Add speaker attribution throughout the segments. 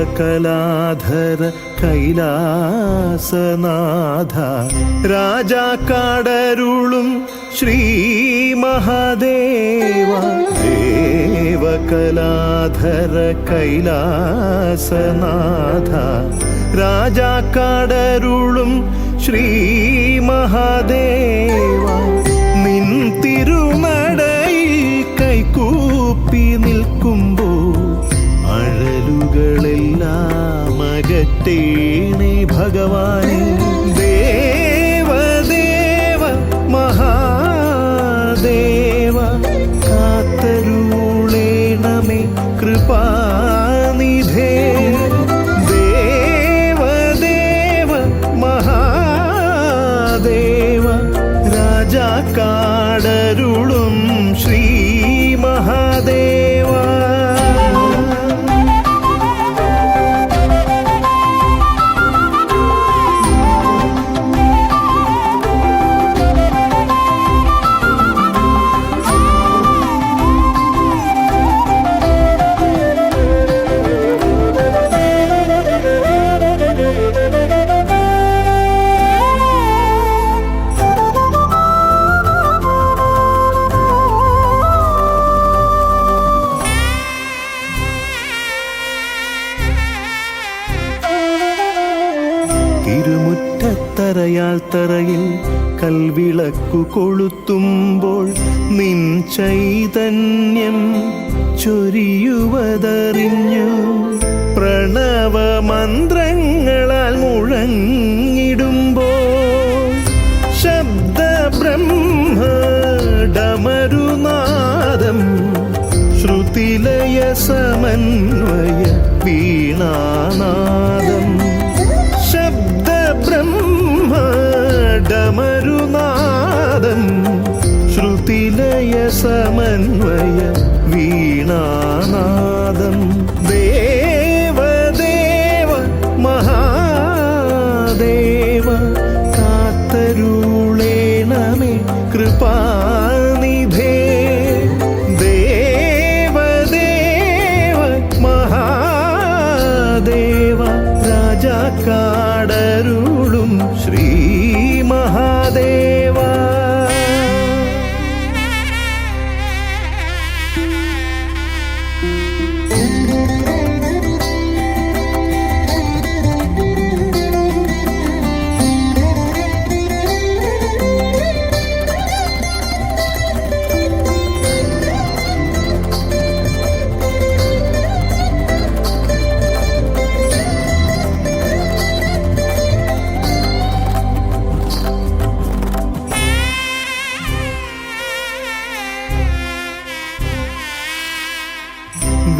Speaker 1: ദേവകലാധര കൈലാസനാഥ. രാജാക്കാടരുളും ശ്രീ മഹാദേവ. ദേവകലാധര കൈലാസനാഥ. രാജാക്കാടരുളും ശ്രീ മഹാദേവ. നിൻ തിരുമടയിൽ കൈകൂപ്പി നിൽക്കുമ്പോൾ അകറ്റേണേ ഭഗവാനെ ദേവദേവ മഹാദേവ കാത്തരുളേണമേ കൃപാനിധേ. ദേവദേവ മഹാദേവ രാജാക്കാടരുളും തറയിൽ കൽവിളക്കു കൊളുത്തുമ്പോൾ നിൻ ചൈതന്യം ചൊരിയുവതറിഞ്ഞു. പ്രണവമന്ത്രങ്ങളാൽ മുഴങ്ങിടുമ്പോൾ ശബ്ദ ബ്രഹ്മഡമരുനാദം ശ്രുതിലയ സമന്വയ വീണാനാദം സമന്വയ വീണാനാദം.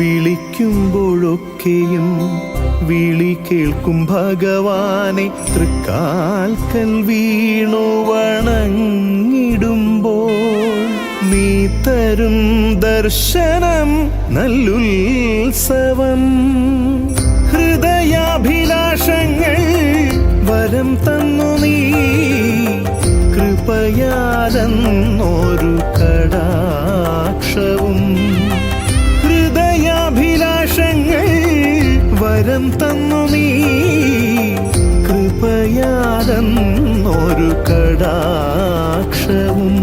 Speaker 1: വിളിക്കുമ്പോഴൊക്കെയും വിളി കേൾക്കും ഭഗവാനെ. തൃക്കാൽക്കൽ വീണു വണങ്ങിടുമ്പോൾ നീ തരും ദർശനം നല്ലുത്സവം. ഹൃദയാഭിലാഷങ്ങൾ വരം തന്നു നീ. കൃപയാലെന്നൊരു കടാക്ഷവും വരം തന്നു നീ. കൃപയാലെന്നൊരു കടാക്ഷവും.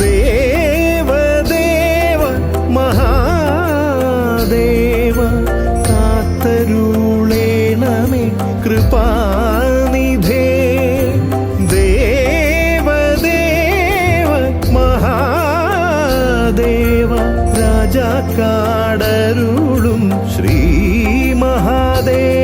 Speaker 1: ദേവദേവ മഹാദേവ കാത്തരുളേണമേ. രാജാക്കാടരുളും ശ്രീ മഹാദേവ